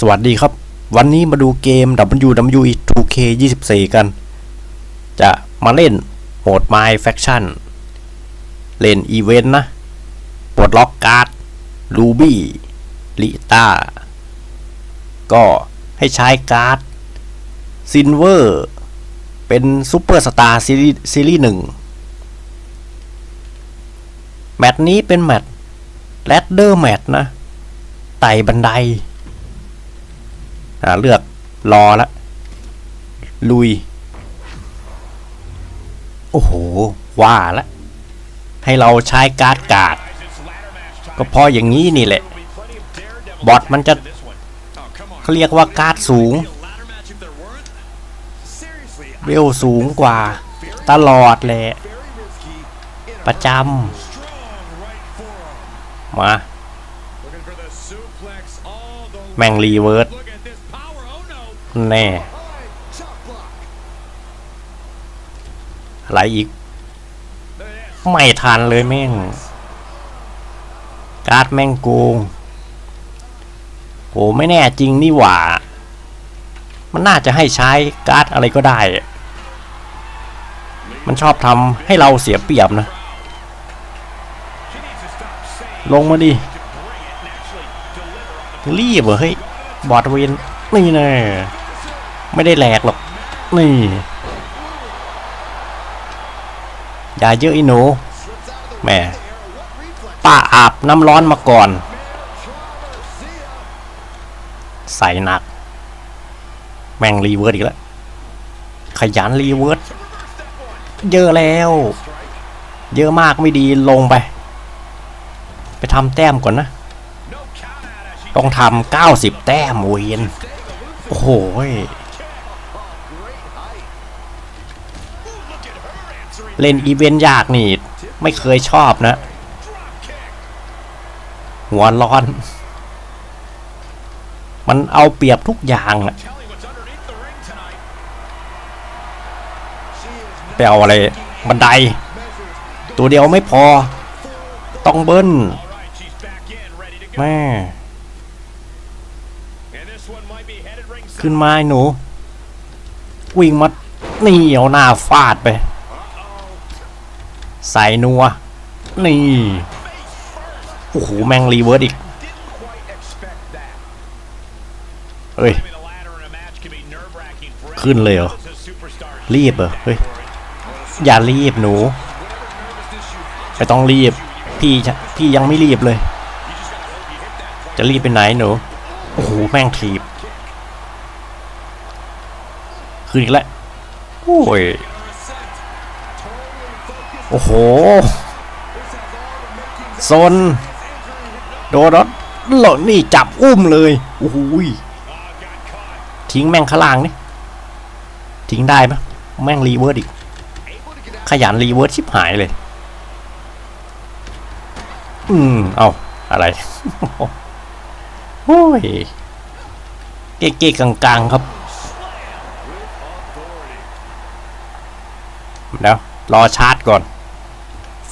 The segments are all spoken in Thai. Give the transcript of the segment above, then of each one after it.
สวัสดีครับ วันนี้มาดูเกม WWE 2K 24 กัน จะมาเล่นโหมด My Faction เล่นอีเวนต์นะปลดล็อกการ์ดรูบี้ลิต้าก็ให้ใช้การ์ดซินเวอร์เป็นซูเปอร์สตาร์ซีรีส์ซีรีส์หนึ่งแมตช์นี้เป็นแมตช์แรดเดอร์แมตช์นะ ไต่บันได อ่าเลือกรอละ ลุย โอ้โห ว่าละ ให้เราใช้การ์ดการ์ดก็พออย่างนี้นี่แหละ บอทมันจะเขาเรียกว่าการ์ดสูง เวลสูงกว่า ตลอดแหละ ประจำมา แม่งรีเวิร์ส แน่อะไรอีก ไม่ทันเลยแม่ง การ์ดแม่งโกงโหไม่แน่จริงนี่หว่า มันน่าจะให้ใช้การ์ดอะไรก็ได้ มันชอบทำให้เราเสียเปรียบนะ ลงมาดิ รีบเหรอเฮ้ย บอดเวนนี่แน่ ไม่ได้แหลกหรอก นี่ อย่าเยอะอีหนูแม่ป้าอาบน้ำร้อนมาก่อน ใส่หนัก แม่งรีเวิร์สอีกแล้ว ขยันรีเวิร์สเยอะแล้ว เยอะมากไม่ดีลงไป ไปทำแต้มก่อนนะ ต้องทำเก้าสิบแต้มเวนโอ้โห เล่นอีเวนต์ยากนี่ ไม่เคยชอบนะ หัวร้อน มันเอาเปรียบทุกอย่างอะไปเอาอะไร บันได ตัวเดียวไม่พอ ต้องเบิ้ลแม่ขึ้นมาไอ้หนู วิ่งมาหนี่เอาหน้าฟาดไป ใส่นัว นี่ โอ้โห แม่งรีเวิร์สอีก เฮ้ย ขึ้นเลยเหรอ รีบเหรอ เฮ้ย อย่ารีบหนู ไม่ต้องรีบ พี่พี่ยังไม่รีบเลย จะรีบไปไหนหนู โอ้โห แม่งถีบ ขึ้นอีกแล้ว โอ้ย โอ้โหโซนโดนรถหล่นนี่จับอุ้มเลยโอ้โหยทิ้งแม่งข้างล่างนี่ทิ้งได้ปะแม่งรีเวิร์สอีก ขยันรีเวิร์สชิบหายเลย อืม เอาอะไรโอ้ยเก๊ๆกลางๆครับ แล้ว รอชาร์จก่อน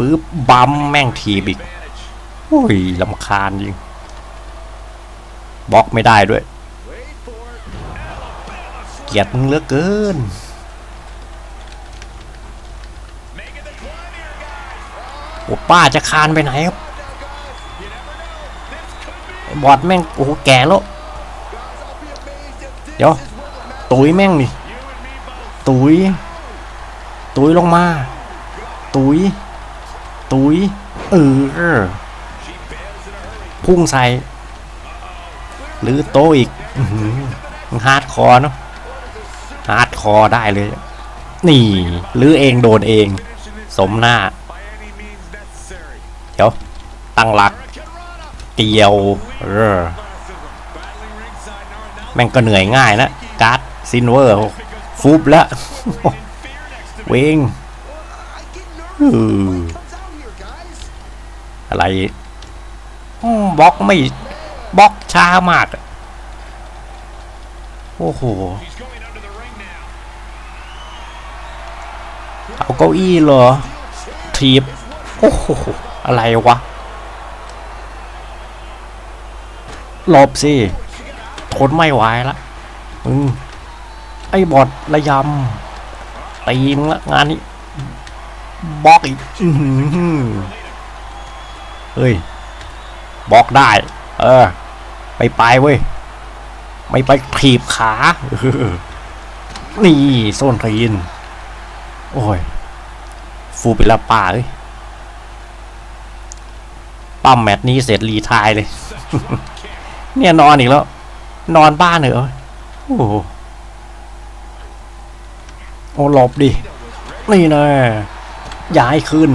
ฟื้บบัมแม่งทีบอีกโอ้ยลำคาญจริงบล็อกไม่ได้ด้วย เกียดมึงเหลือเกิน โอ้ป้าจะคานไปไหนครับบอดแม่ง โอ้โหแก่แล้ว เดี๋ยว ตุยแม่งนี่ ตุย ตุยลงมา ตุย ตุยเออพุ่งใส่หรือโตอีกอื้อหือฮาร์ดคอร์เนาะฮาร์ดคอร์ได้เลย นี่หรือเองโดนเอง สมหน้า เดี๋ยว ตั้งหลัก เตียวเออแม่งก็เหนื่อยง่ายนะการ์ดซินเวอร์ฟุบแล้วเวงอือ อะไรบล็อกไม่บล็อกช้ามาก โอ้โห เอาเก้าอี้เหรอ ทีบ โอ้โห อะไรวะ หลบสิโถนไม่ไหวละมึงไอ้บอดระยำตีมงละงานนี้บล็อกอีก เฮ้ยบอกได้ เออ ไปไปเว้ย ไม่ไปถีบขาออนี่โซนทีน โอ้ย ฟูไปละป่าเลยปั๊มแมตช์นี้เสร็จรีทายเลย เนี่ยนอนอีกแล้ว นอนบ้านเหรอโอ้โหโอ้หลบดิ นี่นะย้ายขึ้น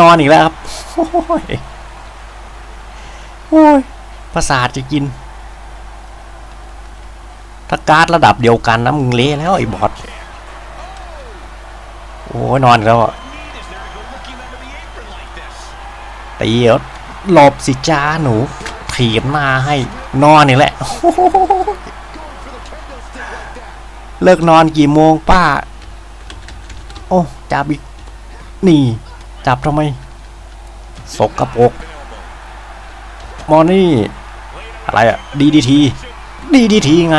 นอนอีกแล้วครับ โอ้ยประสาทจะกิน ถ้าการ์ดระดับเดียวกันนะมึงเละแล้วไอ้บอสโอ้ยนอนแล้วตีเดี๋ยวหลบสิจ้าหนูถีบหน้าให้นอนนี่แหละ เลิกนอนกี่โมงป้า โอ้จับอีก นี่ จับทำไม สกกระปรก มอนี่ อะไรอะดีดีทีดีดีทีไง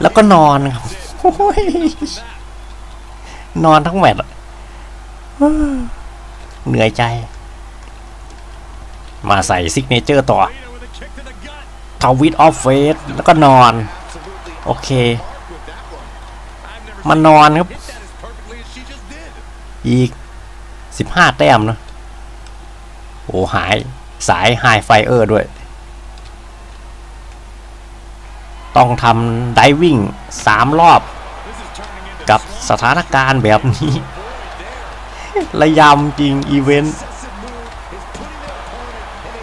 แล้วก็นอนครับโอ้ยนอนทั้งแมตช์เหนื่อยใจ มาใส่ซิกเนเจอร์ต่อทวิตออฟเฟสแล้วก็นอน โอเคมันอนครับ อีกสิบห้าแต้มนะโอ้หาย สายไฮไฟเออร์ด้วย ต้องทำไดวิ่งสามรอบ กับสถานการณ์แบบนี้ ระยำจริงอีเวนต์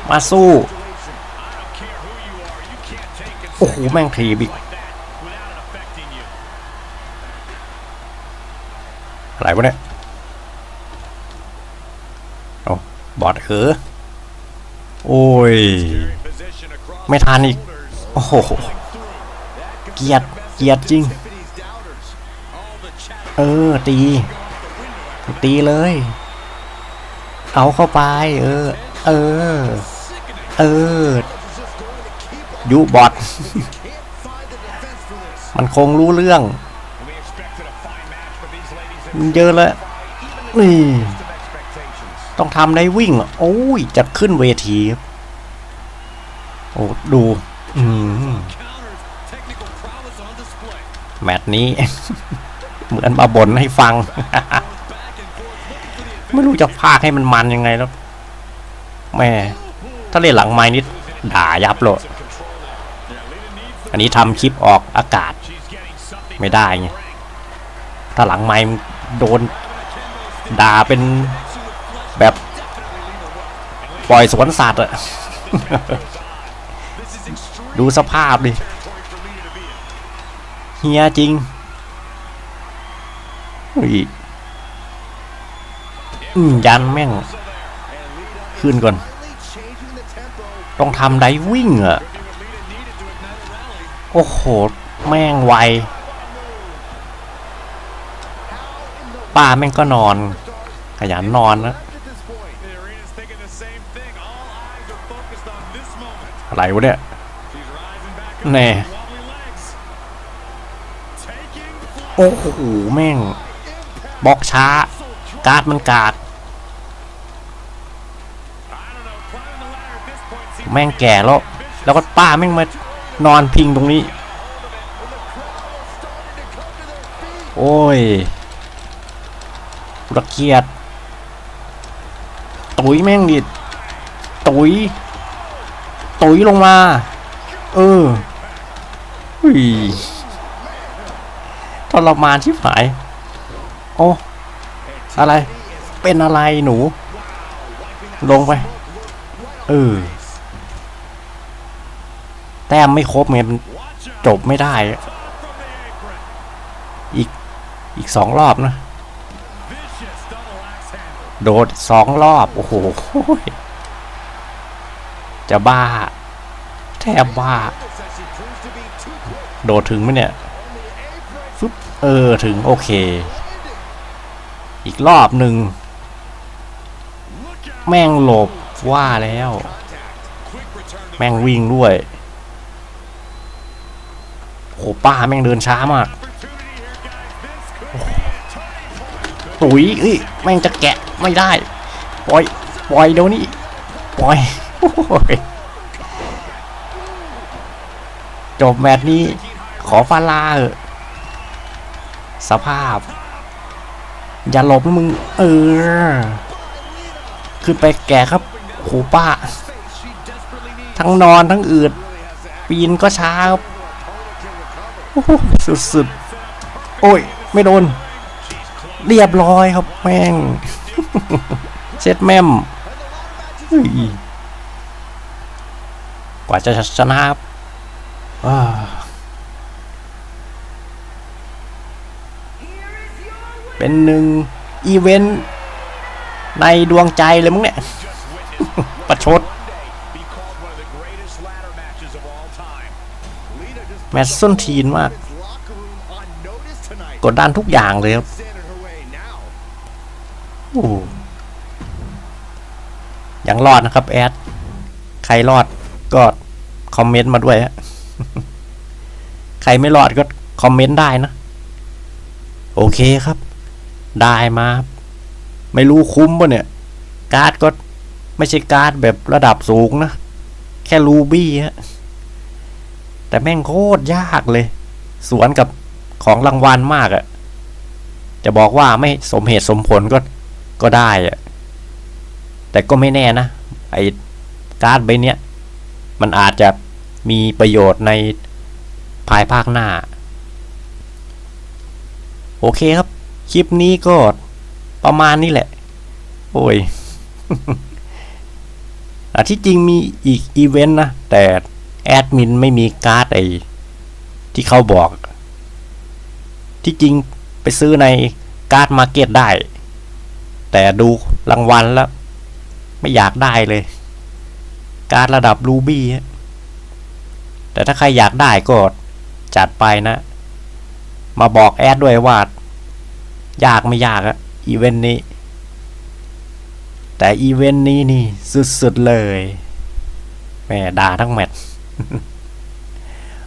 มาสู้ โอ้โห แม่งทีบิกอะไรวะเนี่ย โอ้บอดเออ โอ้ย ไม่ทันอีก โอ้โห เกียดเกียดจริง เออ ตี ตีเลย เอาเข้าไป เออ เออ เออยุบอดมันคงรู้เรื่องมันเยอะแล้วนี่ ต้องทำได้วิ่ง โอ้ย จะขึ้นเวที โอ้ดูอืมแมตช์นี้ เหมือนมาบ่นให้ฟัง ไม่รู้จะพากให้มันมันยังไงแล้วแม่ถ้าเล่นหลังไม้นิดด่ายับเลยอันนี้ทำคลิปออกอากาศ ไม่ได้ไงถ้าหลังไม้โดนด่าเป็น แบบปล่อยสวนสัตว์อะดูสภาพดิเฮียจริงอืมยันแม่ง ขึ้นก่อน ต้องทำไดวิ่งอะโอ้โห แม่งไว ป้าแม่งก็นอน ขยันนอนนะ อะไรวะเนี่ยแน่โอ้โหแม่งบล็อกช้า การ์ดมันกากแม่งแก่แล้ว แล้วก็ป้าแม่งมานอนพิงตรงนี้ โอ้ยระเกียด ตุยแม่งดิตุยตุยลงมา เอออุ้ยทรมานชิบหาย โอ้ อะไร เป็นอะไรหนู ลงไป เออ แต้มไม่ครบไงมันจบไม่ได้ อีก อีกสองรอบนะ โดดสองรอบ โอ้โห จะบ้า แทบบ้า โดดถึงไหมเนี่ยฟึบเออ ถึง โอเค อีกรอบหนึ่ง แม่งหลบว่าแล้ว แม่งวิ่งด้วยโหป้าแม่งเดินช้ามาก ตุ๋ยเอ้ยแม่งจะแกะ ไม่ได้ ปล่อย ปล่อยเดี๋ยวนี้ ปล่อย จบแมตช์นี้ ขอฟาลาเออะสภาพ อย่าหลบมึง เออ ขึ้นไปแก่ครับโหป้า ทั้งนอนทั้งอืด ปีนก็ช้าครับสุดๆ โอ้ย ไม่โดน เรียบร้อยครับแม่ง เซตแม่มเฮ้ยกว่าจะชนะครับอ่าเป็นหนึ่งอีเวนต์ในดวงใจเลยมึงเนี่ย ประชด แมตช์ส้นทีนมาก กดดันทุกอย่างเลยครับโอ้โห ยังรอดนะครับ แอด ใครรอดก็คอมเมนต์มาด้วยฮะ ใครไม่รอดก็คอมเมนต์ได้นะ โอเคครับ ได้มา ไม่รู้คุ้มป่ะเนี่ย การ์ดก็ไม่ใช่การ์ดแบบระดับสูงนะ แค่รูบี้ฮะ แต่แม่งโคตรยากเลย สวนกับของรางวัลมากอะจะบอกว่าไม่สมเหตุสมผลก็ ก็ได้อะแต่ก็ไม่แน่นะ ไอ้การ์ดใบเนี้ย มันอาจจะมีประโยชน์ในภายภาคหน้า โอเคครับ คลิปนี้ก็ประมาณนี้แหละ โอ้ยอาที่จริงมีอีกอีเวนต์นะ แต่แอดมินไม่มีการ์ดไอที่เขาบอก ที่จริงไปซื้อในการ์ดมาร์เก็ตได้ แต่ดูรางวัลแล้ว ไม่อยากได้เลย การระดับรูบี้ฮะแต่ถ้าใครอยากได้ก็จัดไปนะ มาบอกแอดด้วยว่า ยากไม่ยากอะอีเวนต์นี้ แต่อีเวนต์นี้นี่สุดๆเลยแหม่ด่าทั้งแมตช์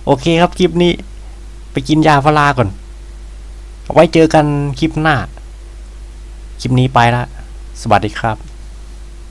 โอเคครับคลิปนี้ ไปกินยาฟาราก่อน ไว้เจอกันคลิปหน้า คลิปนี้ไปละ สวัสดีครับ